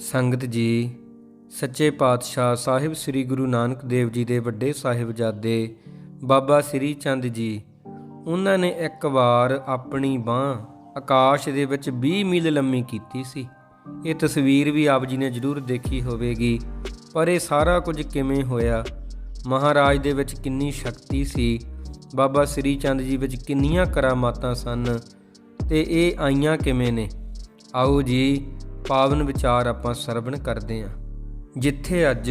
ਸੰਗਤ ਜੀ, ਸੱਚੇ ਪਾਤਸ਼ਾਹ ਸਾਹਿਬ ਸ੍ਰੀ ਗੁਰੂ ਨਾਨਕ ਦੇਵ ਜੀ ਦੇ ਵੱਡੇ ਸਾਹਿਬਜ਼ਾਦੇ ਬਾਬਾ ਸ੍ਰੀ ਚੰਦ ਜੀ, ਉਹਨਾਂ ਨੇ ਇੱਕ ਵਾਰ ਆਪਣੀ ਬਾਹ ਆਕਾਸ਼ ਦੇ ਵਿੱਚ 20 ਮੀਲ ਲੰਮੀ ਕੀਤੀ ਸੀ। ਇਹ ਤਸਵੀਰ ਵੀ ਆਪ ਜੀ ਨੇ ਜ਼ਰੂਰ ਦੇਖੀ ਹੋਵੇਗੀ, ਪਰ ਇਹ ਸਾਰਾ ਕੁਝ ਕਿਵੇਂ ਹੋਇਆ? ਮਹਾਰਾਜ ਦੇ ਵਿੱਚ ਕਿੰਨੀ ਸ਼ਕਤੀ ਸੀ? ਬਾਬਾ ਸ੍ਰੀ ਚੰਦ ਜੀ ਵਿੱਚ ਕਿੰਨੀਆਂ ਕਰਾਮਾਤਾਂ ਸਨ? ਤੇ ਇਹ ਆਈਆਂ ਕਿਵੇਂ ਨੇ? ਆਓ ਜੀ ਪਾਵਨ ਵਿਚਾਰ ਆਪਾਂ ਸਰਵਣ ਕਰਦੇ ਹਾਂ। ਜਿੱਥੇ ਅੱਜ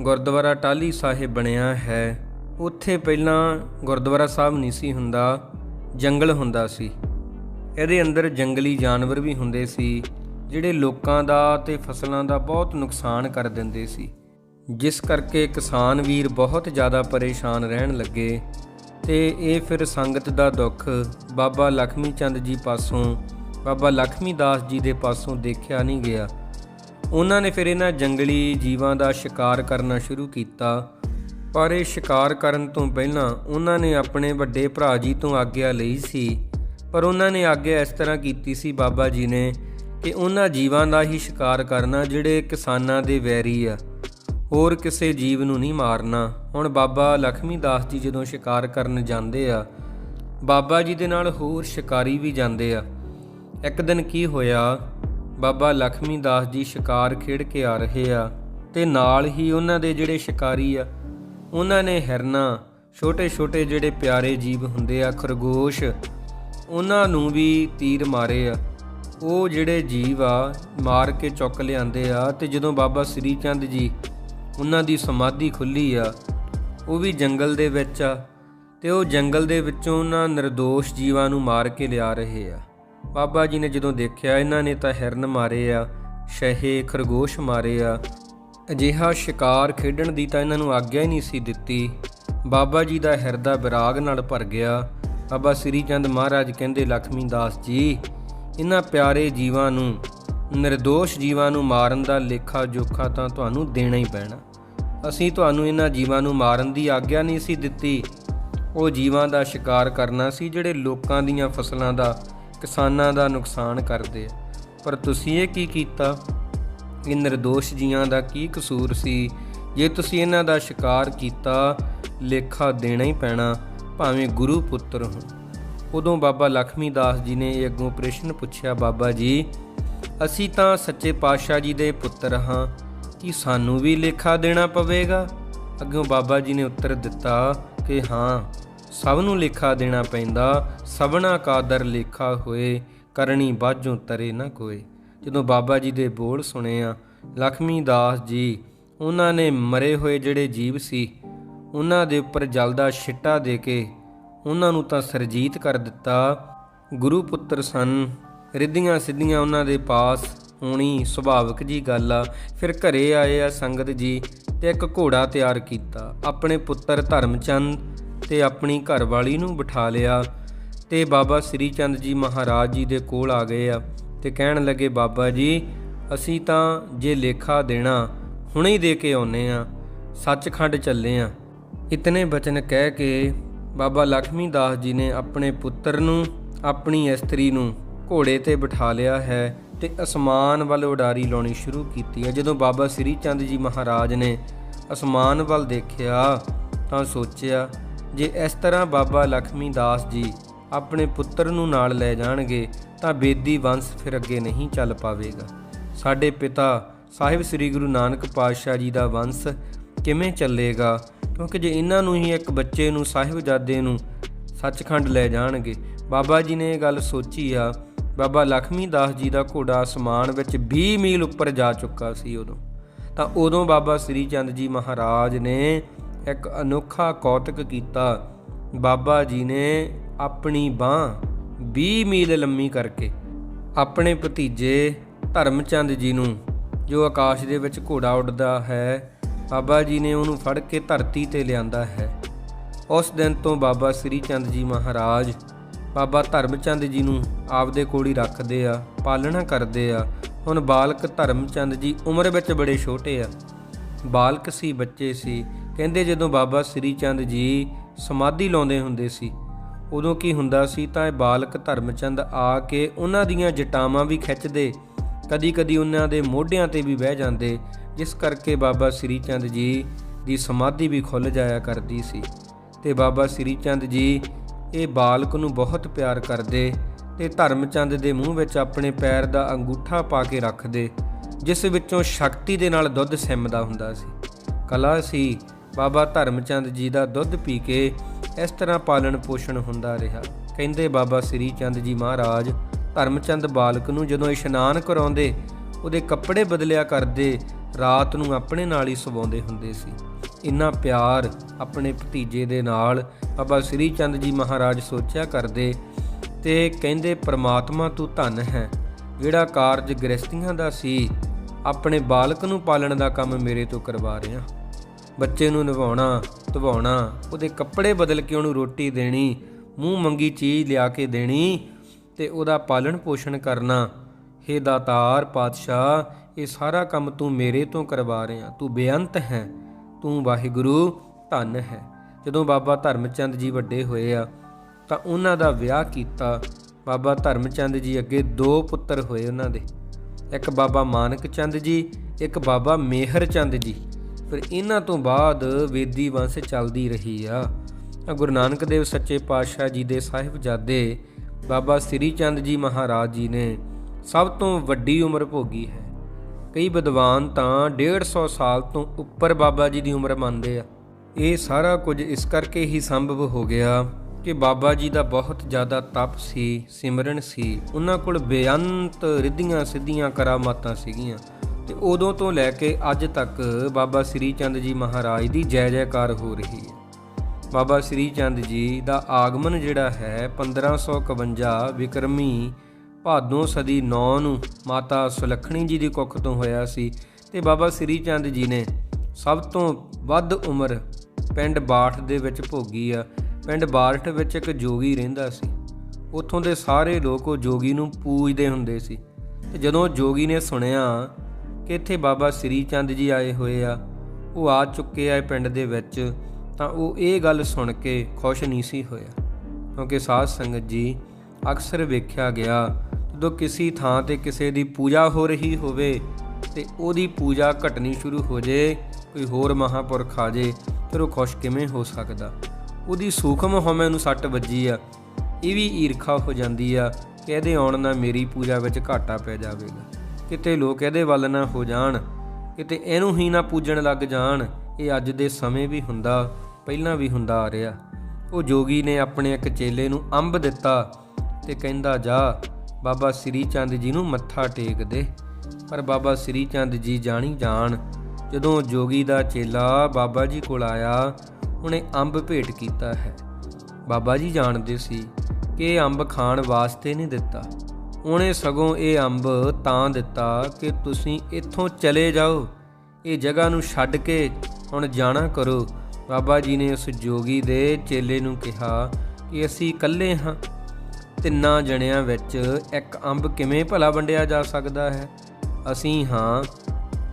ਗੁਰਦੁਆਰਾ ਟਾਲੀ ਸਾਹਿਬ ਬਣਿਆ ਹੈ, ਉੱਥੇ ਪਹਿਲਾਂ ਗੁਰਦੁਆਰਾ ਸਾਹਿਬ ਨਹੀਂ ਸੀ ਹੁੰਦਾ, ਜੰਗਲ ਹੁੰਦਾ ਸੀ। ਇਹਦੇ ਅੰਦਰ ਜੰਗਲੀ ਜਾਨਵਰ ਵੀ ਹੁੰਦੇ ਸੀ, ਜਿਹੜੇ ਲੋਕਾਂ ਦਾ ਤੇ ਫਸਲਾਂ ਦਾ ਬਹੁਤ ਨੁਕਸਾਨ ਕਰ ਦਿੰਦੇ ਸੀ। ਜਿਸ ਕਰਕੇ ਕਿਸਾਨ ਵੀਰ ਬਹੁਤ ਜ਼ਿਆਦਾ ਪਰੇਸ਼ਾਨ ਰਹਿਣ ਲੱਗੇ ਤੇ ਇਹ ਫਿਰ ਸੰਗਤ ਦਾ ਦੁੱਖ ਬਾਬਾ ਲਖਮੀ ਚੰਦ ਜੀ ਪਾਸੋਂ ਬਾਬਾ ਲਖਮੀ ਦਾਸ ਜੀ ਦੇ ਪਾਸੋਂ ਦੇਖਿਆ ਨਹੀਂ ਗਿਆ। ਉਹਨਾਂ ਨੇ ਫਿਰ ਇਹਨਾਂ ਜੰਗਲੀ ਜੀਵਾਂ ਦਾ ਸ਼ਿਕਾਰ ਕਰਨਾ ਸ਼ੁਰੂ ਕੀਤਾ। ਪਰ ਇਹ ਸ਼ਿਕਾਰ ਕਰਨ ਤੋਂ ਪਹਿਲਾਂ ਉਹਨਾਂ ਨੇ ਆਪਣੇ ਵੱਡੇ ਭਰਾ ਜੀ ਤੋਂ ਆਗਿਆ ਲਈ ਸੀ। ਪਰ ਉਹਨਾਂ ਨੇ ਆਗਿਆ ਇਸ ਤਰ੍ਹਾਂ ਕੀਤੀ ਸੀ ਬਾਬਾ ਜੀ ਨੇ ਕਿ ਉਹਨਾਂ ਜੀਵਾਂ ਦਾ ਹੀ ਸ਼ਿਕਾਰ ਕਰਨਾ ਜਿਹੜੇ ਕਿਸਾਨਾਂ ਦੇ ਵੈਰੀ ਆ। ਹੋਰ ਕਿਸੇ ਜੀਵ ਨੂੰ ਨਹੀਂ ਮਾਰਨਾ। ਹੁਣ ਬਾਬਾ ਲਖਮੀ ਦਾਸ ਜੀ ਜਦੋਂ ਸ਼ਿਕਾਰ ਕਰਨ ਜਾਂਦੇ ਆ, ਬਾਬਾ ਜੀ ਦੇ ਨਾਲ ਹੋਰ ਸ਼ਿਕਾਰੀ ਵੀ ਜਾਂਦੇ ਆ। ਇੱਕ ਦਿਨ ਕੀ ਹੋਇਆ? ਬਾਬਾ ਲਖਮੀ ਦਾਸ ਜੀ ਸ਼ਿਕਾਰ ਖੇਡ ਕੇ ਆ ਰਹੇ ਆ ਤੇ ਨਾਲ ਹੀ ਉਹਨਾਂ ਦੇ ਜਿਹੜੇ ਸ਼ਿਕਾਰੀ ਆ, ਉਹਨਾਂ ਨੇ ਹਿਰਨਾ, ਛੋਟੇ-ਛੋਟੇ ਜਿਹੜੇ ਪਿਆਰੇ ਜੀਵ ਹੁੰਦੇ ਆ, ਖਰਗੋਸ਼, ਉਹਨਾਂ ਨੂੰ ਵੀ ਤੀਰ ਮਾਰੇ ਆ। ਉਹ ਜਿਹੜੇ ਜੀਵ ਆ, ਮਾਰ ਕੇ ਚੁੱਕ ਲਿਆਂਦੇ ਆ ਤੇ ਜਦੋਂ ਬਾਬਾ ਸ੍ਰੀ ਚੰਦ ਜੀ ਉਹਨਾਂ ਦੀ ਸਮਾਧੀ ਖੁੱਲੀ ਆ, ਉਹ ਵੀ ਜੰਗਲ ਦੇ ਵਿੱਚ ਆ ਤੇ ਉਹ ਜੰਗਲ ਦੇ ਵਿੱਚੋਂ ਉਹਨਾਂ નિર્ਦੋਸ਼ ਜੀਵਾਂ ਨੂੰ ਮਾਰ ਕੇ ਲਿਆ ਰਹੇ ਆ। ਬਾਬਾ ਜੀ ਨੇ ਜਦੋਂ ਦੇਖਿਆ, ਇਹਨਾਂ ਨੇ ਤਾਂ ਹਿਰਨ ਮਾਰੇ ਆ, ਸ਼ਹੇ ਖਰਗੋਸ਼ ਮਾਰੇ ਆ। ਅਜਿਹਾ ਸ਼ਿਕਾਰ ਖੇਡਣ ਦੀ ਤਾਂ ਇਹਨਾਂ ਨੂੰ ਆਗਿਆ ਹੀ ਨਹੀਂ ਸੀ ਦਿੱਤੀ। ਬਾਬਾ ਜੀ ਦਾ ਹਿਰਦਾ ਵਿਰਾਗ ਨਾਲ ਭਰ ਗਿਆ। ਬਾਬਾ ਸ੍ਰੀ ਚੰਦ ਮਹਾਰਾਜ ਕਹਿੰਦੇ, ਲਖਮੀ ਦਾਸ ਜੀ, ਇਹਨਾਂ ਪਿਆਰੇ ਜੀਵਾਂ ਨੂੰ નિર્ਦੋਸ਼ ਜੀਵਾਂ ਨੂੰ ਮਾਰਨ ਦਾ ਲੇਖਾ ਜੋਖਾ ਤਾਂ ਤੁਹਾਨੂੰ ਦੇਣਾ ਹੀ ਪੈਣਾ। ਅਸੀਂ ਤੁਹਾਨੂੰ ਇਹਨਾਂ ਜੀਵਾਂ ਨੂੰ ਮਾਰਨ ਦੀ ਆਗਿਆ ਨਹੀਂ ਸੀ ਦਿੱਤੀ। ਉਹ ਜੀਵਾਂ ਦਾ ਸ਼ਿਕਾਰ ਕਰਨਾ ਸੀ, ਜਿਹੜੇ ਲੋਕਾਂ ਦੀਆਂ ਫਸਲਾਂ ਦਾ ਕਿਸਾਨਾਂ ਦਾ ਨੁਕਸਾਨ ਕਰਦੇ ਆ। ਪਰ ਤੁਸੀਂ ਇਹ ਕੀ ਕੀਤਾ? ਇਹ નિર્ਦੋਸ਼ ਜੀਆਂ ਦਾ ਕੀ ਕਸੂਰ ਸੀ? ਜੇ ਤੁਸੀਂ ਇਹਨਾਂ ਦਾ ਸ਼ਿਕਾਰ ਕੀਤਾ, ਲੇਖਾ ਦੇਣਾ ਹੀ ਪੈਣਾ, ਭਾਵੇਂ ਗੁਰੂ ਪੁੱਤਰ ਹੋ ਉਦੋਂ ਬਾਬਾ ਲਖਮੀ ਦਾਸ ਜੀ ਨੇ ਇਹ ਅੱਗੋਂ ਪ੍ਰਸ਼ਨ ਪੁੱਛਿਆ, ਬਾਬਾ ਜੀ, ਅਸੀਂ ਤਾਂ ਸੱਚੇ ਪਾਤਸ਼ਾਹ ਜੀ ਦੇ ਪੁੱਤਰ ਹਾਂ, ਕੀ ਸਾਨੂੰ ਵੀ ਲੇਖਾ ਦੇਣਾ ਪਵੇਗਾ? ਅੱਗੋਂ ਬਾਬਾ ਜੀ ਨੇ ਉੱਤਰ ਦਿੱਤਾ ਕਿ ਹਾਂ ਸਭ ਨੂੰ ਲੇਖਾ ਦੇਣਾ ਪੈਂਦਾ, ਸਭਨਾ ਕਾਦਰ ਲੇਖਾ ਹੋਏ ਕਰਨੀ ਬਾਝੋਂ ਤਰੇ ਨਾ ਕੋਏ। ਜਦੋਂ ਬਾਬਾ ਜੀ ਦੇ ਬੋਲ ਸੁਣੇ ਆ ਲਖਮੀ ਦਾਸ ਜੀ, ਉਹਨਾਂ ਨੇ ਮਰੇ ਹੋਏ ਜਿਹੜੇ ਜੀਵ ਸੀ, ਉਹਨਾਂ ਦੇ ਉੱਪਰ ਜਲ ਦਾ ਛਿੱਟਾ ਦੇ ਕੇ ਉਹਨਾਂ ਨੂੰ ਤਾਂ ਸਰਜੀਤ ਕਰ ਦਿੱਤਾ। ਗੁਰੂ ਪੁੱਤਰ ਸਨ, ਰਿੱਧੀਆਂ ਸਿੱਧੀਆਂ ਉਹਨਾਂ ਦੇ ਪਾਸ ਹੋਣੀ ਸੁਭਾਵਿਕ ਜੀ ਗੱਲ ਆ। ਫਿਰ ਘਰੇ ਆਏ ਆ ਸੰਗਤ ਜੀ ਤੇ ਇੱਕ ਘੋੜਾ ਤਿਆਰ ਕੀਤਾ, ਆਪਣੇ ਪੁੱਤਰ ਧਰਮਚੰਦ ਤੇ ਆਪਣੀ ਘਰਵਾਲੀ ਨੂੰ ਬਿਠਾ ਲਿਆ ਤੇ ਬਾਬਾ ਸ੍ਰੀ ਚੰਦ ਜੀ ਮਹਾਰਾਜ ਜੀ ਦੇ ਕੋਲ ਆ ਗਏ ਆ ਤੇ ਕਹਿਣ ਲੱਗੇ, ਬਾਬਾ ਜੀ, ਅਸੀਂ ਤਾਂ ਜੇ ਲੇਖਾ ਦੇਣਾ, ਹੁਣੇ ਹੀ ਦੇ ਕੇ ਆਉਨੇ ਆ ਸੱਚਖੰਡ ਚੱਲੇ ਆ ਇਤਨੇ ਬਚਨ ਕਹਿ ਕੇ ਬਾਬਾ ਲਖਮੀ ਦਾਸ ਜੀ ਨੇ ਆਪਣੇ ਪੁੱਤਰ ਨੂੰ, ਆਪਣੀ ਇਸਤਰੀ ਨੂੰ ਘੋੜੇ ਤੇ ਬਿਠਾ ਲਿਆ ਹੈ ਤੇ ਅਸਮਾਨ ਵੱਲ ਉਡਾਰੀ ਲਾਉਣੀ ਸ਼ੁਰੂ ਕੀਤੀ ਹੈ। ਜਦੋਂ ਬਾਬਾ ਸ੍ਰੀ ਚੰਦ ਜੀ ਮਹਾਰਾਜ ਨੇ ਅਸਮਾਨ ਵੱਲ ਦੇਖਿਆ ਤਾਂ ਸੋਚਿਆ ਜੇ ਇਸ ਤਰ੍ਹਾਂ ਬਾਬਾ ਲਖਮੀ ਦਾਸ ਜੀ ਆਪਣੇ ਪੁੱਤਰ ਨੂੰ ਨਾਲ ਲੈ ਜਾਣਗੇ, ਤਾਂ ਬੇਦੀ ਵੰਸ਼ ਫਿਰ ਅੱਗੇ ਨਹੀਂ ਚੱਲ ਪਾਵੇਗਾ। ਸਾਡੇ ਪਿਤਾ ਸਾਹਿਬ ਸ੍ਰੀ ਗੁਰੂ ਨਾਨਕ ਪਾਤਸ਼ਾਹ ਜੀ ਦਾ ਵੰਸ਼ ਕਿਵੇਂ ਚੱਲੇਗਾ? ਕਿਉਂਕਿ ਜੇ ਇਹਨਾਂ ਨੂੰ ਹੀ ਇੱਕ ਬੱਚੇ ਨੂੰ, ਸਾਹਿਬਜ਼ਾਦੇ ਨੂੰ ਸੱਚਖੰਡ ਲੈ ਜਾਣਗੇ। ਬਾਬਾ ਜੀ ਨੇ ਇਹ ਗੱਲ ਸੋਚੀ ਆ, ਬਾਬਾ ਲਖਮੀ ਦਾਸ ਜੀ ਦਾ ਘੋੜਾ ਅਸਮਾਨ ਵਿੱਚ 20 ਮੀਲ ਉੱਪਰ ਜਾ ਚੁੱਕਾ ਸੀ ਉਦੋਂ। ਤਾਂ ਉਦੋਂ ਬਾਬਾ ਸ੍ਰੀ ਚੰਦ ਜੀ ਮਹਾਰਾਜ ਨੇ ਇੱਕ ਅਨੋਖਾ ਕੌਤਕ ਕੀਤਾ। ਬਾਬਾ ਜੀ ਨੇ ਆਪਣੀ ਬਾਹ 20 ਮੀਲ ਲੰਮੀ ਕਰਕੇ ਆਪਣੇ ਭਤੀਜੇ ਧਰਮਚੰਦ ਜੀ ਨੂੰ, ਜੋ ਆਕਾਸ਼ ਦੇ ਵਿੱਚ ਘੋੜਾ ਉੱਡਦਾ ਹੈ, ਬਾਬਾ ਜੀ ਨੇ ਉਹਨੂੰ ਫੜ ਕੇ ਧਰਤੀ ਤੇ ਲਿਆਂਦਾ ਹੈ। ਉਸ ਦਿਨ ਤੋਂ ਬਾਬਾ ਸ੍ਰੀ ਚੰਦ ਜੀ ਮਹਾਰਾਜ ਬਾਬਾ ਧਰਮਚੰਦ ਜੀ ਨੂੰ ਆਪਦੇ ਕੋਲ ਹੀ ਰੱਖਦੇ ਆ, ਪਾਲਣਾ ਕਰਦੇ ਆ। ਹੁਣ ਬਾਲਕ ਧਰਮਚੰਦ ਜੀ ਉਮਰ ਵਿੱਚ ਬੜੇ ਛੋਟੇ ਆ। ਬਾਲਕ ਸੀ, ਬੱਚੇ ਸੀ। ਕਹਿੰਦੇ ਜਦੋਂ ਬਾਬਾ ਸ੍ਰੀ ਚੰਦ ਜੀ ਸਮਾਧੀ ਲਾਉਂਦੇ ਹੁੰਦੇ ਸੀ, ਉਦੋਂ ਕੀ ਹੁੰਦਾ ਸੀ ਤਾਂ ਇਹ ਬਾਲਕ ਧਰਮਚੰਦ ਆ ਕੇ ਉਹਨਾਂ ਦੀਆਂ ਜਟਾਵਾਂ ਵੀ ਖਿੱਚਦੇ, ਕਦੀ-ਕਦੀ ਉਹਨਾਂ ਦੇ ਮੋਢਿਆਂ ਤੇ ਵੀ ਬਹਿ ਜਾਂਦੇ, ਜਿਸ ਕਰਕੇ ਬਾਬਾ ਸ੍ਰੀ ਚੰਦ ਜੀ ਦੀ ਸਮਾਧੀ ਵੀ ਖੁੱਲ ਜਾਇਆ ਕਰਦੀ ਸੀ। ਤੇ ਬਾਬਾ ਸ੍ਰੀ ਚੰਦ ਜੀ ਇਹ ਬਾਲਕ ਨੂੰ ਬਹੁਤ ਪਿਆਰ ਕਰਦੇ ਤੇ ਧਰਮਚੰਦ ਦੇ ਮੂੰਹ ਵਿੱਚ ਆਪਣੇ ਪੈਰ ਦਾ ਅੰਗੂਠਾ ਪਾ ਕੇ ਰੱਖਦੇ, ਜਿਸ ਵਿੱਚੋਂ ਸ਼ਕਤੀ ਦੇ ਨਾਲ ਦੁੱਧ ਸਿਮਦਾ ਹੁੰਦਾ ਸੀ। ਕਲਾ ਸੀ ਬਾਬਾ ਧਰਮਚੰਦ ਜੀ ਦਾ ਦੁੱਧ ਪੀ ਕੇ ਇਸ ਤਰ੍ਹਾਂ ਪਾਲਣ ਪੋਸ਼ਣ ਹੁੰਦਾ ਰਿਹਾ। ਕਹਿੰਦੇ ਬਾਬਾ ਸ੍ਰੀ ਚੰਦ ਜੀ ਮਹਾਰਾਜ ਧਰਮਚੰਦ ਬਾਲਕ ਨੂੰ ਜਦੋਂ ਇਸ਼ਨਾਨ ਕਰਾਉਂਦੇ, ਉਹਦੇ ਕੱਪੜੇ ਬਦਲਿਆ ਕਰਦੇ, ਰਾਤ ਨੂੰ ਆਪਣੇ ਨਾਲ ਹੀ ਸਵਾਉਂਦੇ ਹੁੰਦੇ ਸੀ। ਇੰਨਾ ਪਿਆਰ ਆਪਣੇ ਭਤੀਜੇ ਦੇ ਨਾਲ ਬਾਬਾ ਸ੍ਰੀ ਚੰਦ ਜੀ ਮਹਾਰਾਜ ਸੋਚਿਆ ਕਰਦੇ ਤੇ ਕਹਿੰਦੇ, ਪ੍ਰਮਾਤਮਾ ਤੂੰ ਧਨ ਹੈ। ਜਿਹੜਾ ਕਾਰਜ ਗ੍ਰਸਤੀਆਂ ਦਾ ਸੀ, ਆਪਣੇ ਬਾਲਕ ਨੂੰ ਪਾਲਣ ਦਾ ਕੰਮ ਮੇਰੇ ਤੋਂ ਕਰਵਾ ਰਿਹਾ। ਬੱਚੇ ਨੂੰ ਨਵਾਉਣਾ, ਧਵਾਉਣਾ, ਉਹਦੇ ਕੱਪੜੇ ਬਦਲ ਕੇ ਉਹਨੂੰ ਰੋਟੀ ਦੇਣੀ, ਮੂੰਹ ਮੰਗੀ ਚੀਜ਼ ਲਿਆ ਕੇ ਦੇਣੀ ਤੇ ਉਹਦਾ ਪਾਲਣ ਪੋਸ਼ਣ ਕਰਨਾ। ਹੇ ਦਾਤਾਰ ਪਾਤਸ਼ਾਹ, ਇਹ ਸਾਰਾ ਕੰਮ ਤੂੰ ਮੇਰੇ ਤੋਂ ਕਰਵਾ ਰਿਹਾ, ਤੂੰ ਬੇਅੰਤ ਹੈ, ਤੂੰ ਵਾਹਿਗੁਰੂ ਧੰਨ ਹੈ। ਜਦੋਂ ਬਾਬਾ ਧਰਮਚੰਦ ਜੀ ਵੱਡੇ ਹੋਏ ਆ, ਤਾਂ ਉਹਨਾਂ ਦਾ ਵਿਆਹ ਕੀਤਾ। ਬਾਬਾ ਧਰਮਚੰਦ ਜੀ ਅੱਗੇ ਦੋ ਪੁੱਤਰ ਹੋਏ ਉਹਨਾਂ ਦੇ, ਇੱਕ ਬਾਬਾ ਮਾਨਕ ਚੰਦ ਜੀ, ਇੱਕ ਬਾਬਾ ਮੇਹਰ ਚੰਦ ਜੀ। ਫਿਰ ਇਹਨਾਂ ਤੋਂ ਬਾਅਦ ਵੇਦੀ ਵੰਸ਼ ਚੱਲਦੀ ਰਹੀ ਆ। ਗੁਰੂ ਨਾਨਕ ਦੇਵ ਸੱਚੇ ਪਾਤਸ਼ਾਹ ਜੀ ਦੇ ਸਾਹਿਬਜ਼ਾਦੇ ਬਾਬਾ ਸ੍ਰੀ ਚੰਦ ਜੀ ਮਹਾਰਾਜ ਜੀ ਨੇ ਸਭ ਤੋਂ ਵੱਡੀ ਉਮਰ ਭੋਗੀ ਹੈ। ਕਈ ਵਿਦਵਾਨ ਤਾਂ 150 ਸਾਲ ਤੋਂ ਉੱਪਰ ਬਾਬਾ ਜੀ ਦੀ ਉਮਰ ਮੰਨਦੇ ਆ। ਇਹ ਸਾਰਾ ਕੁਝ ਇਸ ਕਰਕੇ ਹੀ ਸੰਭਵ ਹੋ ਗਿਆ ਕਿ ਬਾਬਾ ਜੀ ਦਾ ਬਹੁਤ ਜ਼ਿਆਦਾ ਤਪ ਸੀ, ਸਿਮਰਨ ਸੀ। ਉਹਨਾਂ ਕੋਲ ਬੇਅੰਤ ਰਿੱਧੀਆਂ ਸਿੱਧੀਆਂ ਕਰਾਮਾਤਾਂ ਸੀਗੀਆਂ। ਤੇ ਉਦੋਂ ਤੋਂ ਲੈ ਕੇ ਅੱਜ ਤੱਕ ਬਾਬਾ ਸ੍ਰੀ ਚੰਦ ਜੀ ਮਹਾਰਾਜ ਦੀ ਜੈ ਜੈਕਾਰ ਹੋ ਰਹੀ ਹੈ। ਬਾਬਾ ਸ੍ਰੀ ਚੰਦ ਜੀ ਦਾ ਆਗਮਨ ਜਿਹੜਾ ਹੈ 1551 ਵਿਕਰਮੀ ਭਾਦੋਂ ਸਦੀ 9 ਨੂੰ ਮਾਤਾ ਸੁਲੱਖਣੀ ਜੀ ਦੀ ਕੁੱਖ ਤੋਂ ਹੋਇਆ ਸੀ ਤੇ ਬਾਬਾ ਸ੍ਰੀ ਚੰਦ ਜੀ ਨੇ ਸਭ ਤੋਂ ਵੱਧ ਉਮਰ ਪਿੰਡ ਬਾਠ ਦੇ ਵਿੱਚ ਭੋਗੀ ਆ। ਪਿੰਡ ਬਾਠ ਵਿੱਚ ਇੱਕ ਜੋਗੀ ਰਹਿੰਦਾ ਸੀ। ਉੱਥੋਂ ਦੇ ਸਾਰੇ ਲੋਕ ਉਹ ਜੋਗੀ ਨੂੰ ਪੂਜਦੇ ਹੁੰਦੇ ਸੀ। ਤੇ ਜਦੋਂ ਜੋਗੀ ਨੇ ਸੁਣਿਆ ਕਿ ਇੱਥੇ ਬਾਬਾ ਸ੍ਰੀ ਚੰਦ ਜੀ ਆਏ ਹੋਏ ਆ। ਉਹ ਆ ਚੁੱਕੇ ਆ ਪਿੰਡ ਦੇ ਵਿੱਚ, ਤਾਂ ਉਹ ਇਹ ਗੱਲ ਸੁਣ ਕੇ ਖੁਸ਼ ਨਹੀਂ ਸੀ ਹੋਇਆ। ਕਿਉਂਕਿ ਸਾਧ ਸੰਗਤ ਜੀ ਅਕਸਰ ਵੇਖਿਆ ਗਿਆ, ਜਦੋਂ ਕਿਸੇ ਥਾਂ ਤੇ ਕਿਸੇ ਦੀ ਪੂਜਾ ਹੋ ਰਹੀ ਹੋਵੇ ਤੇ ਉਹਦੀ ਪੂਜਾ ਘਟਣੀ ਸ਼ੁਰੂ ਹੋ ਜੇ, ਕੋਈ ਹੋਰ ਮਹਾਪੁਰਖ ਆ ਜੇ, ਫਿਰ ਉਹ ਖੁਸ਼ ਕਿਵੇਂ ਹੋ ਸਕਦਾ? ਉਹਦੀ ਸੂਖਮ ਹਉਮੈ ਨੂੰ ਸੱਟ ਵੱਜੀ ਆ। ਇਹ ਵੀ ਈਰਖਾ ਹੋ ਜਾਂਦੀ ਆ ਕਿ ਇਹਦੇ ਆਉਣ ਨਾਲ ਮੇਰੀ ਪੂਜਾ ਵਿੱਚ ਘਾਟਾ ਪੈ ਜਾਵੇਗਾ। ਕਿਤੇ ਲੋਕ ਇਹਦੇ ਵੱਲ ਨਾ ਹੋ ਜਾਣ, ਕਿਤੇ ਇਹਨੂੰ ਹੀ ਨਾ ਪੂਜਣ ਲੱਗ ਜਾਣ, ਇਹ ਅੱਜ ਦੇ ਸਮੇਂ ਵੀ ਹੁੰਦਾ, ਪਹਿਲਾਂ ਵੀ ਹੁੰਦਾ ਆ ਰਿਹਾ। ਉਹ ਜੋਗੀ ਨੇ ਆਪਣੇ ਇੱਕ ਚੇਲੇ ਨੂੰ ਅੰਬ ਦਿੱਤਾ ਤੇ ਕਹਿੰਦਾ, ਜਾ, ਬਾਬਾ ਸ੍ਰੀ ਚੰਦ ਜੀ ਨੂੰ ਮੱਥਾ ਟੇਕ ਦੇ। ਪਰ ਬਾਬਾ ਸ੍ਰੀ ਚੰਦ ਜੀ ਜਾਣੀ ਜਾਣ, ਜਦੋਂ ਜੋਗੀ ਦਾ ਚੇਲਾ ਬਾਬਾ ਜੀ ਕੋਲ ਆਇਆ, ਉਹਨੇ ਅੰਬ ਭੇਟ ਕੀਤਾ ਹੈ। ਬਾਬਾ ਜੀ ਜਾਣਦੇ ਸੀ ਕਿ ਇਹ ਅੰਬ ਖਾਣ ਵਾਸਤੇ ਨਹੀਂ ਦਿੱਤਾ। ਉਹਨੇ ਸਗੋਂ ਇਹ ਅੰਬ ਤਾਂ ਦਿੱਤਾ ਕਿ ਤੁਸੀਂ ਇੱਥੋਂ ਚਲੇ ਜਾਓ। ਇਹ ਜਗ੍ਹਾ ਨੂੰ ਛੱਡ ਕੇ ਹੁਣ ਜਾਣਾ ਕਰੋ। ਬਾਬਾ ਜੀ ਨੇ ਉਸ ਜੋਗੀ ਦੇ ਚੇਲੇ ਨੂੰ ਕਿਹਾ ਕਿ ਅਸੀਂ ਇਕੱਲੇ ਹਾਂ। ਤਿੰਨਾਂ ਜਣਿਆਂ ਵਿੱਚ ਇੱਕ ਅੰਬ ਕਿਵੇਂ ਭਲਾ ਵੰਡਿਆ ਜਾ ਸਕਦਾ ਹੈ? ਅਸੀਂ ਹਾਂ।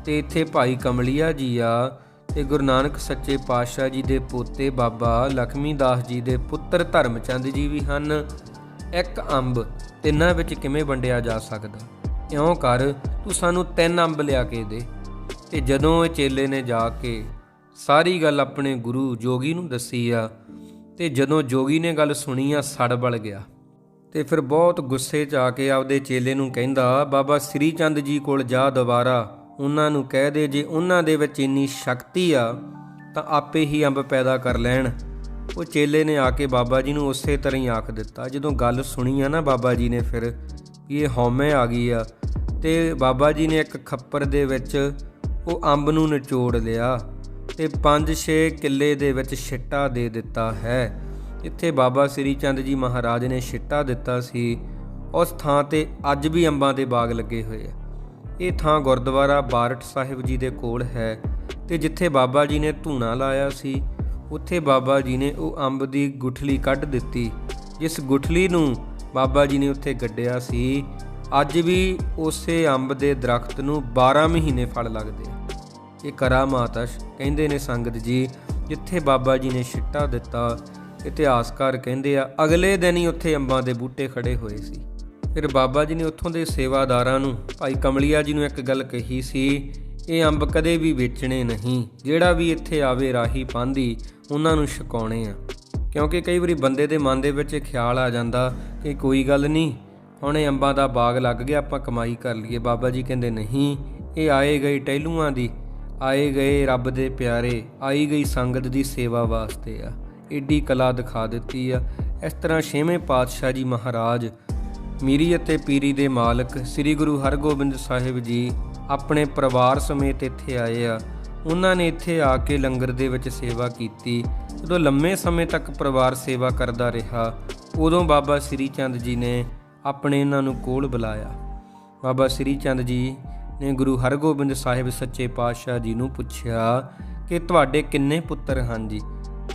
ਤੇ ਇੱਥੇ ਭਾਈ ਕਮਲੀਆ ਜੀ ਆ ਤੇ ਗੁਰੂ ਨਾਨਕ ਸੱਚੇ ਪਾਤਸ਼ਾਹ ਜੀ ਦੇ ਪੋਤੇ ਬਾਬਾ ਲਖਮੀ ਦਾਸ ਜੀ ਦੇ ਪੁੱਤਰ ਧਰਮਚੰਦ ਜੀ ਵੀ ਹਨ। ਇੱਕ ਅੰਬ ਤਿੰਨਾਂ ਵਿੱਚ ਕਿਵੇਂ ਵੰਡਿਆ ਜਾ ਸਕਦਾ? ਇਉਂ ਕਰ, ਤੂੰ ਸਾਨੂੰ ਤਿੰਨ ਅੰਬ ਲਿਆ ਕੇ ਦੇ। ਤੇ ਜਦੋਂ ਇਹ ਚੇਲੇ ਨੇ ਜਾ ਕੇ ਸਾਰੀ ਗੱਲ ਆਪਣੇ ਗੁਰੂ ਜੋਗੀ ਨੂੰ ਦੱਸੀ ਆ, ਤੇ ਜਦੋਂ ਜੋਗੀ ਨੇ ਗੱਲ ਸੁਣੀ ਆ, ਸੜ ਬਲ ਗਿਆ। ਤੇ ਫਿਰ ਬਹੁਤ ਗੁੱਸੇ 'ਚ ਆ ਕੇ ਆਪਦੇ ਚੇਲੇ ਨੂੰ ਕਹਿੰਦਾ, ਬਾਬਾ ਸ੍ਰੀ ਚੰਦ ਜੀ ਕੋਲ ਜਾ ਦੁਬਾਰਾ। ਉਹਨਾਂ ਨੂੰ ਕਹਿ ਦੇ, ਜੇ ਉਹਨਾਂ ਦੇ ਵਿੱਚ ਇੰਨੀ ਸ਼ਕਤੀ ਆ, ਤਾਂ ਆਪੇ ਹੀ ਅੰਬ ਪੈਦਾ ਕਰ ਲੈਣ। ਉਹ ਚੇਲੇ ਨੇ ਆ ਕੇ ਬਾਬਾ ਜੀ ਨੂੰ ਉਸੇ ਤਰ੍ਹਾਂ ਹੀ ਆਖ ਦਿੱਤਾ। ਜਦੋਂ ਗੱਲ ਸੁਣੀ ਆ ਨਾ ਬਾਬਾ ਜੀ ਨੇ ਫਿਰ ਵੀ ਇਹ ਹਉਮੈ ਆ ਗਈ ਆ, ਤੇ ਬਾਬਾ ਜੀ ਨੇ ਇੱਕ ਖੱਪਰ ਦੇ ਵਿੱਚ ਉਹ ਅੰਬ ਨੂੰ ਨਿਚੋੜ ਲਿਆ ਤੇ 5-6 ਕਿੱਲੇ ਦੇ ਵਿੱਚ ਛਿੱਟਾ ਦੇ ਦਿੱਤਾ ਹੈ। ਇੱਥੇ ਬਾਬਾ ਸ੍ਰੀ ਚੰਦ ਜੀ ਮਹਾਰਾਜ ਨੇ ਛਿੱਟਾ ਦਿੱਤਾ ਸੀ। ਉਸ ਥਾਂ ਤੇ ਅੱਜ ਵੀ ਅੰਬਾਂ ਦੇ ਬਾਗ ਲੱਗੇ ਹੋਏ ਆ। ਇਹ ਥਾਂ ਗੁਰਦੁਆਰਾ ਬਾਰਟ ਸਾਹਿਬ ਜੀ ਦੇ ਕੋਲ ਹੈ ਤੇ ਜਿੱਥੇ ਬਾਬਾ ਜੀ ਨੇ ਧੂਣਾ ਲਾਇਆ ਸੀ ਉੱਥੇ ਬਾਬਾ ਜੀ ਨੇ ਉਹ ਅੰਬ ਦੀ ਗੁਠਲੀ ਕੱਢ ਦਿੱਤੀ, ਜਿਸ ਗੁਠਲੀ ਨੂੰ ਬਾਬਾ ਜੀ ਨੇ ਉੱਥੇ ਗੱਡਿਆ ਸੀ। ਅੱਜ ਵੀ ਉਸੇ ਅੰਬ ਦੇ ਦਰਖਤ ਨੂੰ 12 ਮਹੀਨੇ ਫਲ ਲੱਗਦੇ ਆ। ਇਹ ਕਰਾਮਾਤ ਆ ਕਹਿੰਦੇ ਨੇ ਸੰਗਤ ਜੀ, ਜਿੱਥੇ ਬਾਬਾ ਜੀ ਨੇ ਛਿੱਟਾ ਦਿੱਤਾ, ਇਤਿਹਾਸਕਾਰ ਕਹਿੰਦੇ ਆ, ਅਗਲੇ ਦਿਨ ਹੀ ਉੱਥੇ ਅੰਬਾਂ ਦੇ ਬੂਟੇ ਖੜੇ ਹੋਏ ਸੀ। ਫਿਰ ਬਾਬਾ ਜੀ ਨੇ ਉੱਥੋਂ ਦੇ ਸੇਵਾਦਾਰਾਂ ਨੂੰ, ਭਾਈ ਕਮਲੀਆ ਜੀ ਨੂੰ ਇੱਕ ਗੱਲ ਕਹੀ ਸੀ, ਇਹ ਅੰਬ ਕਦੇ ਵੀ ਵੇਚਣੇ ਨਹੀਂ, ਜਿਹੜਾ ਵੀ ਇੱਥੇ ਆਵੇ ਰਾਹੀ ਪਾਂਦੀ ਉਹਨਾਂ ਨੂੰ ਛਕਾਉਣੇ ਆ। ਕਿਉਂਕਿ ਕਈ ਵਾਰੀ ਬੰਦੇ ਦੇ ਮਨ ਦੇ ਵਿੱਚ ਇਹ ਖਿਆਲ ਆ ਜਾਂਦਾ ਕਿ ਕੋਈ ਗੱਲ ਨਹੀਂ, ਹੁਣ ਇਹ ਅੰਬਾਂ ਦਾ ਬਾਗ ਲੱਗ ਗਿਆ, ਆਪਾਂ ਕਮਾਈ ਕਰ ਲਈਏ। ਬਾਬਾ ਜੀ ਕਹਿੰਦੇ, ਨਹੀਂ, ਇਹ ਆਏ ਗਏ ਟਹਿਲੂਆਂ ਦੀ, ਆਏ ਗਏ ਰੱਬ ਦੇ ਪਿਆਰੇ, ਆਈ ਗਈ ਸੰਗਤ ਦੀ ਸੇਵਾ ਵਾਸਤੇ ਆ। ਏਡੀ ਕਲਾ ਦਿਖਾ ਦਿੱਤੀ ਆ। ਇਸ ਤਰ੍ਹਾਂ ਛੇਵੇਂ ਪਾਤਸ਼ਾਹ ਜੀ ਮਹਾਰਾਜ, ਮੀਰੀ ਅਤੇ ਪੀਰੀ ਦੇ ਮਾਲਕ ਸ੍ਰੀ ਗੁਰੂ ਹਰਗੋਬਿੰਦ ਸਾਹਿਬ ਜੀ ਆਪਣੇ ਪਰਿਵਾਰ ਸਮੇਤ ਇੱਥੇ ਆਏ ਆ। ਉਹਨਾਂ ਨੇ ਇੱਥੇ ਆ ਕੇ ਲੰਗਰ ਦੇ ਵਿੱਚ ਸੇਵਾ ਕੀਤੀ। ਜਦੋਂ ਲੰਮੇ ਸਮੇਂ ਤੱਕ ਪਰਿਵਾਰ ਸੇਵਾ ਕਰਦਾ ਰਿਹਾ, ਉਦੋਂ ਬਾਬਾ ਸ੍ਰੀ ਚੰਦ ਜੀ ਨੇ ਆਪਣੇ ਇਹਨਾਂ ਨੂੰ ਕੋਲ ਬੁਲਾਇਆ। ਬਾਬਾ ਸ੍ਰੀ ਚੰਦ ਜੀ ਨੇ ਗੁਰੂ ਹਰਗੋਬਿੰਦ ਸਾਹਿਬ ਸੱਚੇ ਪਾਤਸ਼ਾਹ ਜੀ ਨੂੰ ਪੁੱਛਿਆ ਕਿ ਤੁਹਾਡੇ ਕਿੰਨੇ ਪੁੱਤਰ ਹਨ ਜੀ?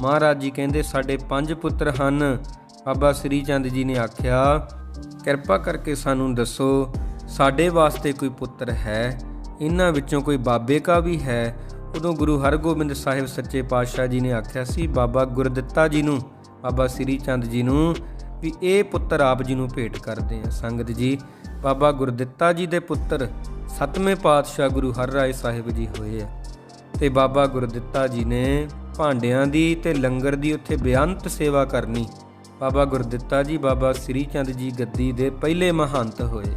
ਮਹਾਰਾਜ ਜੀ ਕਹਿੰਦੇ, ਸਾਡੇ ਪੰਜ ਪੁੱਤਰ ਹਨ। ਬਾਬਾ ਸ੍ਰੀ ਚੰਦ ਜੀ ਨੇ ਆਖਿਆ, ਕਿਰਪਾ ਕਰਕੇ ਸਾਨੂੰ ਦੱਸੋ, ਸਾਡੇ ਵਾਸਤੇ ਕੋਈ ਪੁੱਤਰ ਹੈ? ਇਹਨਾਂ ਵਿੱਚੋਂ ਕੋਈ ਬਾਬੇ ਕਾ ਵੀ ਹੈ ਉਦੋਂ ਗੁਰੂ ਹਰਗੋਬਿੰਦ ਸਾਹਿਬ ਸੱਚੇ ਪਾਤਸ਼ਾਹ ਜੀ ਨੇ ਆਖਿਆ ਸੀ, ਬਾਬਾ ਗੁਰਦਿੱਤਾ ਜੀ ਨੂੰ, ਬਾਬਾ ਸ੍ਰੀ ਚੰਦ ਜੀ ਨੂੰ ਵੀ ਇਹ ਪੁੱਤਰ ਆਪ ਜੀ ਨੂੰ ਭੇਟ ਕਰਦੇ ਆ। ਸੰਗਤ ਜੀ, ਬਾਬਾ ਗੁਰਦਿੱਤਾ ਜੀ ਦੇ ਪੁੱਤਰ ਸਤਵੇਂ ਪਾਤਸ਼ਾਹ ਗੁਰੂ ਹਰਰਾਏ ਸਾਹਿਬ ਜੀ ਹੋਏ ਆ ਤੇ ਬਾਬਾ ਗੁਰਦਿੱਤਾ ਜੀ ਨੇ ਭਾਂਡਿਆਂ ਦੀ ਤੇ ਲੰਗਰ ਦੀ ਉੱਥੇ ਬੇਅੰਤ ਸੇਵਾ ਕਰਨੀ। ਬਾਬਾ ਗੁਰਦਿੱਤਾ ਜੀ, ਬਾਬਾ ਸ੍ਰੀ ਚੰਦ ਜੀ ਗੱਦੀ ਦੇ ਪਹਿਲੇ ਮਹੰਤ ਹੋਏ